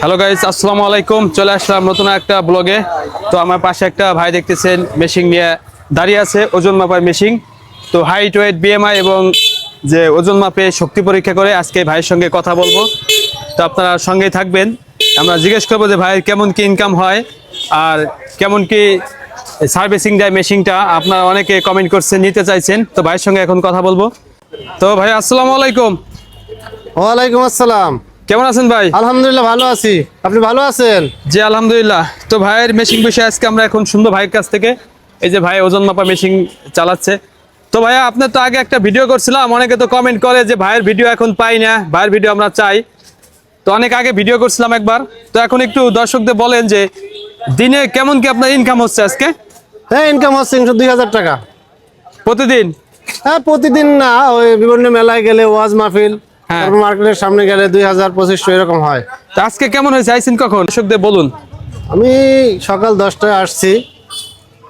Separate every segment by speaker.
Speaker 1: Hello guys আসসালামু আলাইকুম। চলে আসলাম নতুন একটা ব্লগে তো আমার পাশে একটা ভাই দেখতেছেন মেশিন নিয়ে দাঁড়িয়ে আছে, ওজন মাপার মেশিন তো হাইট ওয়েট বিএমআই এবং যে ওজন মাপে শক্তি পরীক্ষা করে, আজকে ভাইয়ের সঙ্গে কথা বলব। তো আপনারা সঙ্গেই থাকবেন। আমরা জিজ্ঞেস করব যে ভাইয়ের কেমন কি ইনকাম হয়? আর কেমন কি সার্ভিসিং দেয় মেশিনটা আপনারা অনেকে কমেন্ট করছেন, নিতে চাইছেন। তো ভাইয়ের সঙ্গে এখন কথা বলব। তো ভাই, আসসালামু আলাইকুম।
Speaker 2: ওয়ালাইকুম আসসালাম।
Speaker 1: কেমন আছেন ভাই?
Speaker 2: আলহামদুলিল্লাহ ভালো আছি। আপনি ভালো আছেন?
Speaker 1: জি আলহামদুলিল্লাহ। তো ভাইয়ের মেশিন বিষয়ে আজকে আমরা এখন সুন্দর ভাইয়ের কাছ থেকে। এই যে ভাই ওজন মাপা মেশিন চালাচ্ছে। তো ভাইয়া আপনার তো আগে একটা ভিডিও করছিলাম অনেকে তো কমেন্ট করে যে ভাইয়ের ভিডিও এখন পাই না ভাইয়ের ভিডিও আমরা চাই। তো অনেক আগে ভিডিও করছিলাম একবার। তো এখন একটু দর্শকদের বলেন যে দিনে কেমন কি আপনার ইনকাম হচ্ছে আজকে?
Speaker 2: হ্যাঁ ইনকাম হচ্ছে তিনশো দুই হাজার টাকা।
Speaker 1: প্রতিদিন?
Speaker 2: হ্যাঁ প্রতিদিন না ওই বিভিন্ন মেলায় গেলে ওয়াজ মাহফিল। তারপর মার্কেটের সামনে গেলে দুই হাজার পঁচিশশো এরকম হয়।
Speaker 1: তো আজকে কেমন হয়েছে? আইসিন কখন? দর্শকদের বলুন।
Speaker 2: আমি সকাল দশটায় আসছি।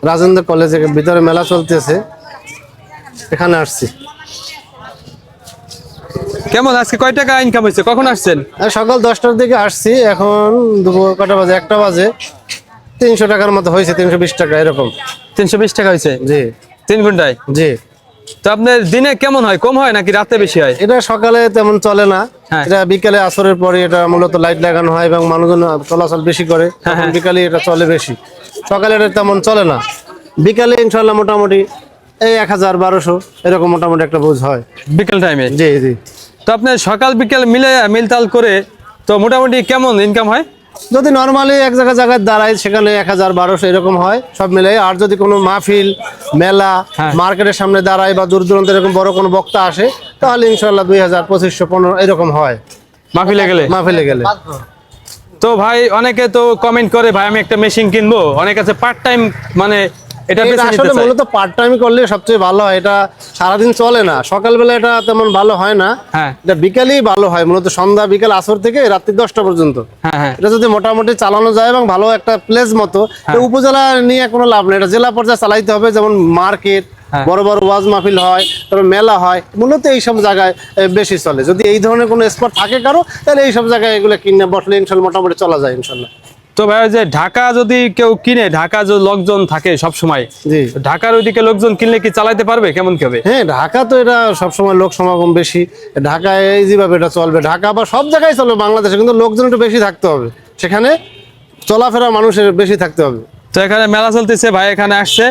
Speaker 2: রাজেন্দ্র কলেজের ভিতরে মেলা চলতেছে। এখানে আসছি।
Speaker 1: কেমন? আজকে কয় টাকা ইনকাম হয়েছে? কখন আসছেন?
Speaker 2: সকাল দশটার দিকে আসছি। এখন দুপুর কটা বাজে? একটা বাজে। তিনশো টাকার মতো হয়েছে তিনশো বিশ টাকা এরকম।
Speaker 1: তিনশো বিশ টাকা হয়েছে?
Speaker 2: জি।
Speaker 1: তিন ঘন্টায়?
Speaker 2: জি।
Speaker 1: তো আপনার দিনে কেমন হয়? কম হয় নাকি রাতে বেশি হয়?
Speaker 2: এটা সকালে তেমন চলে না।
Speaker 1: হ্যাঁ।
Speaker 2: এটা বিকেলে আসরের পরে এটা মূলত লাইট লাগানো হয় এবং মানুষজন চলাচল বেশি করে।
Speaker 1: হ্যাঁ,
Speaker 2: তখন বিকালে এটা চলে বেশি। সকালে এটা তেমন চলে না। বিকালে ইনশাল্লাহ মোটামুটি এই এক হাজার বারোশো এরকম মোটামুটি একটা বুঝ হয়।
Speaker 1: বিকেল টাইমে
Speaker 2: জি জি।
Speaker 1: তো আপনার সকাল বিকেল মিলে মিলতাল করে তো মোটামুটি কেমন ইনকাম হয়?
Speaker 2: যদি নর্মালি এক জায়গায় জায়গায় দাঁড়ায় সেখানে এক হাজার বারোশো এরকম হয় সব মিলে আর যদি কোনো মাহফিল মেলা
Speaker 1: হ্যাঁ।
Speaker 2: মার্কেটের সামনে দাঁড়ায় বা দূর দূরান্ত এরকম বড় কোনো বক্তা আসে তাহলে ইনশাল্লাহ দুই হাজার পঁচিশশো পনেরো এরকম হয়।
Speaker 1: মাহফিলে গেলে?
Speaker 2: মাহফিলে গেলে।
Speaker 1: তো ভাই অনেকে তো কমেন্ট করে ভাই আমি একটা মেশিন কিনবো। অনেক আছে পার্ট টাইম মানে এটা
Speaker 2: আসলে মূলত পার্ট টাইম করলে সবচেয়ে ভালো হয়। এটা সারাদিন চলে না। সকালবেলা এটা তেমন ভালো হয় না।
Speaker 1: হ্যাঁ।
Speaker 2: এটা বিকালেই ভালো হয়। মূলত সন্ধ্যা বিকাল আসর থেকে রাত্রি দশটা পর্যন্ত।
Speaker 1: হ্যাঁ হ্যাঁ।
Speaker 2: এটা যদি মোটামুটি চালানো যায় এবং ভালো একটা প্লেস মতো উপজেলা নিয়ে কোনো লাভ নেই। এটা জেলা পর্যায়ে চালাইতে হবে। যেমন মার্কেট। বড় বড় ওয়াজ মাহফিল হয় তারপর মেলা হয়। মূলত এইসব জায়গায় বেশি চলে। যদি এই ধরনের কোনো স্পট থাকে কারও তাহলে এইসব জায়গায় এগুলো কিনে বসলে ইনশাল্লাহ মোটামুটি চলা যায় ইনশাল্লাহ
Speaker 1: তো ভাই যে ঢাকা যদি কেউ কিনে ঢাকা যে লোকজন থাকে সব সময়
Speaker 2: জি।
Speaker 1: ঢাকার ওইদিকে লোকজন কিনলে কি চালাইতে পারবে? কেমন কি হবে?
Speaker 2: হ্যাঁ ঢাকা তো এটা সবসময় লোক সমাগম বেশি। ঢাকায় এই যেভাবে এটা চলবে ঢাকা বা সব জায়গায় চলবে বাংলাদেশে কিন্তু লোকজন একটু বেশি থাকতে হবে। সেখানে চলাফেরা মানুষের বেশি থাকতে হবে।
Speaker 1: তো এখানে মেলা চলতেছে ভাই এখানে আসছে।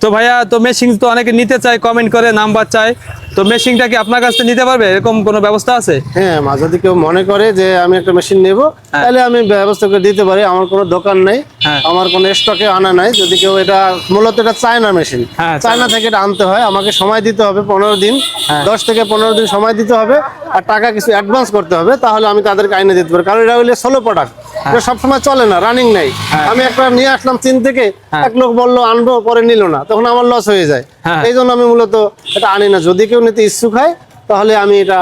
Speaker 1: তো ভাইয়া তো মেশিন তো অনেকে নিতে চায় কমেন্ট করে নাম্বার চায়। তো মেশিনটা কি আপনার কাছ থেকে নিতে পারবে? এরকম কোনো ব্যবস্থা আছে?
Speaker 2: হ্যাঁ মা যদি কেউ মনে করে যে আমি একটা মেশিন নেব তাহলে আমি ব্যবস্থা করে দিতে পারি। আমার কোনো দোকান নেই
Speaker 1: হ্যাঁ।
Speaker 2: আমার কোনো স্টকে আনা নাই। যদি কেউ এটা মূলত এটা চায়না মেশিন।
Speaker 1: হ্যাঁ,
Speaker 2: চায়না। থেকে এটা আনতে হয়। আমাকে সময় দিতে হবে পনেরো দিন
Speaker 1: হ্যাঁ।
Speaker 2: দশ থেকে পনেরো দিন সময় দিতে হবে। আর টাকা কিছু অ্যাডভান্স করতে হবে তাহলে আমি তাদেরকে আইনে দিতে পারি। কারণ এটা হইলে সোলো প্রোডাক্ট এটা সবসময় চলে না রানিং নাই।
Speaker 1: হ্যাঁ।
Speaker 2: আমি একটা নিয়ে আসলাম চীন থেকে এক লোক বলল আনব পরে নিল না। তখন আমার লস হয়ে যায়।
Speaker 1: হ্যাঁ।
Speaker 2: এই জন্য আমি মূলত এটা আনি না। যদি কেউ নিতে ইচ্ছুক হয় তাহলে আমি এটা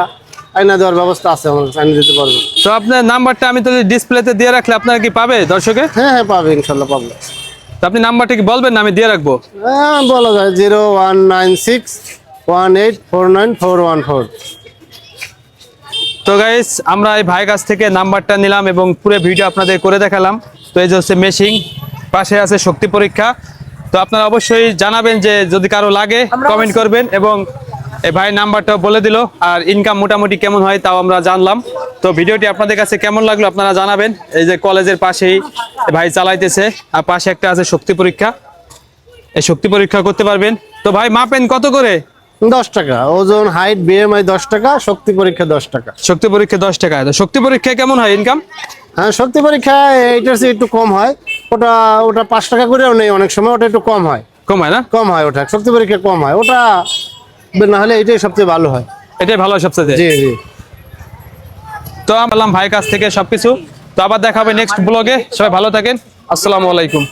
Speaker 2: আইনা দেওয়ার ব্যবস্থা আছে আমার আইনা দিতে পারব।
Speaker 1: তো আপনার নাম্বারটা আমি তো ডিসপ্লেতে দিয়ে রাখলে আপনারা কি পাবে দর্শকে?
Speaker 2: হ্যাঁ হ্যাঁ পাবে ইনশাল্লাহ পাবো।
Speaker 1: তো আপনি নাম্বারটা কি বলবেন না আমি দিয়ে রাখব?
Speaker 2: হ্যাঁ বলা যায় zero one nine six one eight four nine four one four.
Speaker 1: তো গাইস আমরা এই ভাই কাছ থেকে নাম্বারটা নিলাম এবং পুরো ভিডিও আপনাদের করে দেখালাম। তো এই যে হচ্ছে মেশিং পাশে আছে শক্তি পরীক্ষা। তো আপনারা অবশ্যই জানাবেন যে যদি কারও লাগে কমেন্ট করবেন এবং এই ভাই নাম্বারটা বলে দিল আর ইনকাম মোটামুটি কেমন হয় তাও আমরা জানলাম। তো ভিডিওটি আপনাদের কাছে কেমন লাগল আপনারা জানাবেন। এই যে কলেজের পাশেই ভাই চালাইতেছে আর পাশে একটা আছে শক্তি পরীক্ষা। এই শক্তি পরীক্ষা করতে পারবেন। তো ভাই মাপেন কত করে?
Speaker 2: দশ টাকা। ওজন হাইট বিএমআই দশ টাকা শক্তি পরীক্ষা দশ টাকা।
Speaker 1: শক্তি পরীক্ষা দশ টাকা। তো শক্তি পরীক্ষা কেমন হয় ইনকাম
Speaker 2: হ্যাঁ শক্তি পরীক্ষা এইটার চেয়ে একটু কম হয়। ওটা ওটা পাঁচ টাকা করেও নেই অনেক সময় ওটা একটু কম হয়।
Speaker 1: কম হয় না?
Speaker 2: কম হয় ওটা শক্তি পরীক্ষা কম হয়। ওটা না হলে এটাই সবচেয়ে ভালো হয়।
Speaker 1: এটাই ভালো সবচেয়ে।
Speaker 2: জি জি।
Speaker 1: তো আমি বললাম ভাই কাছ থেকে সবকিছু। তো আবার দেখা হবে নেক্সট ব্লগে সবাই ভালো থাকেন। আসসালামু আলাইকুম।